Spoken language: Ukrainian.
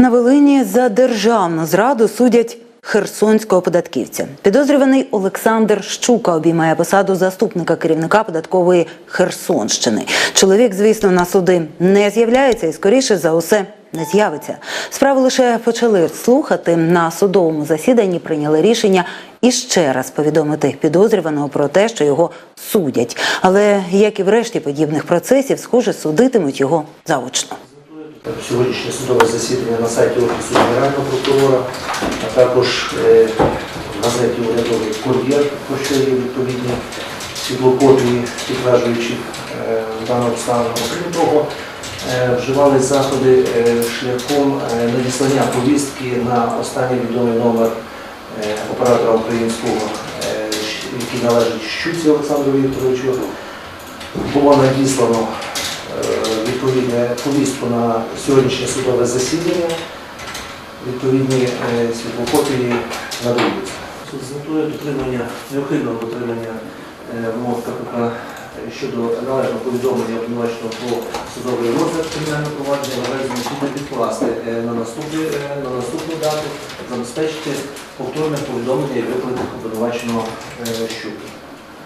На Волині за державну зраду судять херсонського податківця. Підозрюваний Олександр Щука обіймає посаду заступника керівника податкової Херсонщини. Чоловік, звісно, на суди не з'являється і скоріше за усе не з'явиться. Справу лише почали слухати на судовому засіданні. Прийняли рішення іще раз повідомити підозрюваного про те, що його судять. Але як і в решті подібних процесів, схоже, судитимуть його заочно. Сьогоднішнє судове засідання на сайті Офісу Генерального прокурора, а також е, в газеті урядовий кур'єр, про що є відповідні світлокопії, підтверджуючи е, дану обставину. Крім того, е, вживали заходи шляхом надіслання повістки на останній відомий номер оператора українського, який належить Щуці Олександру Вікторовичу. Було надіслано відповідне повістку на сьогоднішнє судове засідання, відповідні е, світлокопії надаються. Суд з метою дотримання, неухильного дотримання е, вимог КПК щодо належного повідомлення обвинуваченого про судовий розгляд кримінального провадження вважає за необхідне відкласти е, на наступну, е, на наступну дату, забезпечити повторне повідомлення і виклик обвинуваченого е, щуки.